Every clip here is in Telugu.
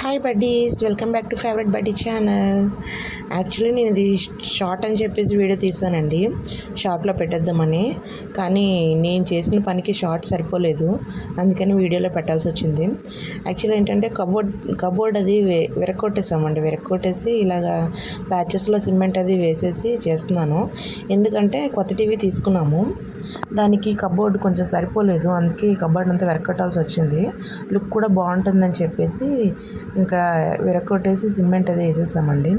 Hi buddies welcome back to favourite buddy channel actually నేను ఇది షార్ట్ అని చెప్పేసి వీడియో తీసానండి. షార్ట్లో పెట్టేద్దామని. కానీ నేను చేసిన పనికి షార్ట్ సరిపోలేదు. అందుకని వీడియోలో పెట్టాల్సి వచ్చింది. యాక్చువల్లీ ఏంటంటే కబోర్డ్ కబోర్డ్ అది విరక్కొట్టేసామండి విరక్కొట్టేసి ఇలాగా ప్యాచెస్లో సిమెంట్ అది వేసేసి చేస్తున్నాను. ఎందుకంటే కొత్త టీవీ తీసుకున్నాము. దానికి కబోర్డ్ కొంచెం సరిపోలేదు. అందుకే ఈ కబోర్డ్ అంతా విరక్కొట్టాల్సి వచ్చింది. లుక్ కూడా బాగుంటుందని చెప్పేసి ఇంకా విరక్కొట్టేసి సిమెంట్ అది వేసేసామండి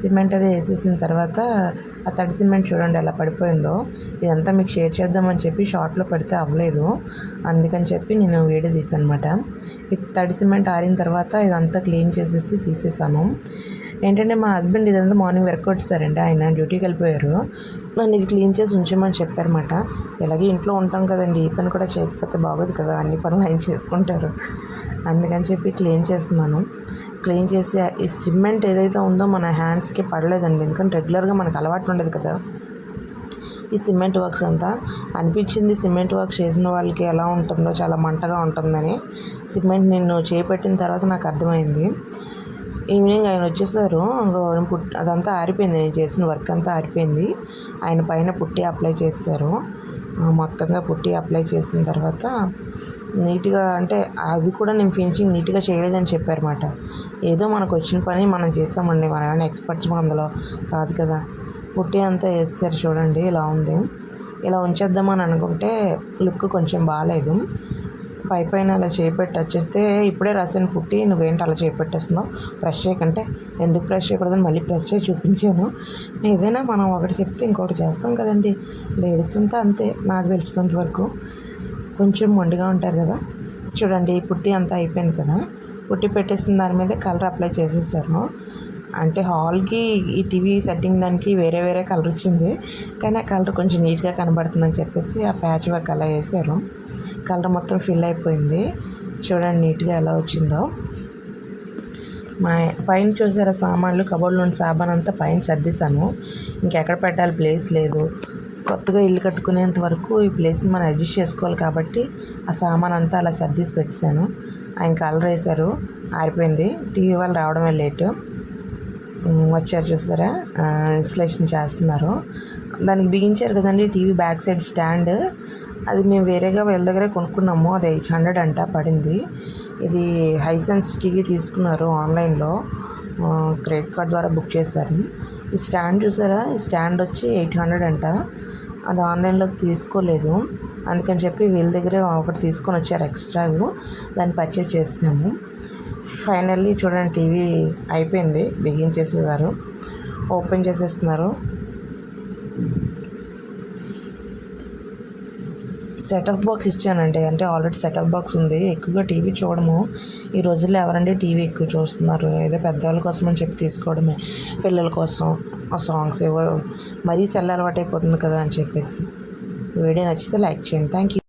సిమెంట్ అది వేసేసిన తర్వాత ఆ తడి సిమెంట్ చూడండి ఎలా పడిపోయిందో. ఇదంతా మీకు షేర్ చేద్దామని చెప్పి షార్ట్లో పెడితే అవ్వలేదు. అందుకని చెప్పి నేను వీడియో తీసాను అనమాట ఈ తడి సిమెంట్ ఆరిన తర్వాత ఇదంతా క్లీన్ చేసేసి తీసేసాను. ఏంటంటే మా హస్బెండ్ ఇదంతా మార్నింగ్ వర్క్ సారండి ఆయన డ్యూటీకి వెళ్ళిపోయారు. నన్ను ఇది క్లీన్ చేసి ఉంచమని చెప్పారన్నమాట. ఎలాగే ఇంట్లో ఉంటాం కదండి. ఈ పని కూడా చేయకపోతే బాగోదు కదా. అన్ని పనులు ఆయన చేసుకుంటారు. అందుకని చెప్పి క్లీన్ చేస్తున్నాను. క్లీన్ చేసి ఈ సిమెంట్ ఏదైతే ఉందో మన హ్యాండ్స్కి పడలేదండి. ఎందుకంటే రెగ్యులర్గా మనకు అలవాటు ఉండదు కదా. ఈ సిమెంట్ వర్క్స్ అంతా అనిపించింది సిమెంట్ వర్క్ చేసిన వాళ్ళకి ఎలా ఉంటుందో చాలా మంటగా ఉంటుందని. సిమెంట్ నేను చేపెట్టిన తర్వాత నాకు అర్థమైంది. ఈవినింగ్ ఆయన వచ్చేసారు. పుట్ అదంతా ఆరిపోయింది. నేను చేసిన వర్క్ అంతా ఆరిపోయింది. ఆయన పైన పుట్టి అప్లై చేస్తారు. మొత్తంగా పుట్టి అప్లై చేసిన తర్వాత నీట్గా అంటే అది కూడా నేను ఫినిషింగ్ నీట్గా చేయలేదని చెప్పారన్నమాట. ఏదో మనకు వచ్చిన పని మనం చేస్తామండి. మనం ఏమైనా ఎక్స్పర్ట్స్ అందులో కాదు కదా. పుట్టి అంతా వేస్తారు చూడండి ఇలా ఉంది. ఇలా ఉంచేద్దామని అనుకుంటే లుక్ కొంచెం బాగాలేదు. పై పైన అలా చేపెట్టి వచ్చేస్తే ఇప్పుడే రాసాను పుట్టి నువ్వేంటి అలా చేపెట్టేస్తున్నావు? ప్రెస్ చేయకంటే. ఎందుకు ప్రెస్ చేయకూడదని మళ్ళీ ప్రెస్ చేసి చూపించాను. ఏదైనా మనం ఒకటి చెప్తే ఇంకొకటి చేస్తాం కదండి. లేడీస్ అంతా అంతే నాకు తెలిసినంత వరకు. కొంచెం మొండిగా ఉంటారు కదా. చూడండి ఈ పుట్టి అంతా అయిపోయింది కదా. పుట్టి పెట్టేసిన దాని మీద కలర్ అప్లై చేసేసాను. అంటే హాల్కి ఈ టీవీ సెట్టింగ్ దానికి వేరే వేరే కలర్ వచ్చింది. కానీ ఆ కలర్ కొంచెం నీట్గా కనబడుతుందని చెప్పేసి ఆ ప్యాచ్ వర్క్ అలా వేసారు. కలర్ మొత్తం ఫిల్ అయిపోయింది. చూడండి నీట్గా ఎలా వచ్చిందో. మా పైన చూసారా సామాన్లు? కబోర్డ్లోని సామాన్ అంతా పైన సర్దేశాను. ఇంకెక్కడ పెట్టాలి? ప్లేస్ లేదు. కొత్తగా ఇల్లు కట్టుకునేంత వరకు ఈ ప్లేస్ని మనం అడ్జస్ట్ చేసుకోవాలి కాబట్టి ఆ సామాన్ అంతా అలా సర్దేసి పెట్టేశాను. ఆయన కలర్ వేశారు. ఆరిపోయింది. టీవీ వాళ్ళు రావడమే లేటు. వచ్చారు చూస్తారా ఇన్స్టలేషన్ చేస్తున్నారు. దానికి బిగించారు కదండి టీవీ బ్యాక్ సైడ్ స్టాండ్. అది మేము వేరేగా వీళ్ళ దగ్గరే కొనుక్కున్నాము. అది ఎయిట్ హండ్రెడ్ అంట పడింది. ఇది హైసెన్స్ టీవీ తీసుకున్నారు ఆన్లైన్లో. క్రెడిట్ కార్డ్ ద్వారా బుక్ చేశారు. ఈ స్టాండ్ చూసారా? ఈ స్టాండ్ వచ్చి ఎయిట్ హండ్రెడ్ అంట. అది ఆన్లైన్లో తీసుకోలేదు. అందుకని చెప్పి వీళ్ళ దగ్గరే ఒకటి తీసుకొని వచ్చారు ఎక్స్ట్రా దాన్ని పర్చేస్ చేసాము. ఫైనల్లీ చూడండి టీవీ అయిపోయింది. బిగించేసేసారు ఓపెన్ చేసేస్తున్నారు. సెటప్ బాక్స్ ఇచ్చానండి. అంటే ఆల్రెడీ సెటప్ బాక్స్ ఉంది. ఎక్కువగా టీవీ చూడము. ఈ రోజుల్లో ఎవరండి టీవీ ఎక్కువ చూస్తున్నారు? ఏదో పెద్దవాళ్ళ కోసం అని చెప్పి తీసుకోవడమే. పిల్లల కోసం ఆ సాంగ్స్ ఏవో మరీ సెల్ అలవాటు అయిపోతుంది కదా అని చెప్పేసి. వీడియో నచ్చితే లైక్ చేయండి. Thank you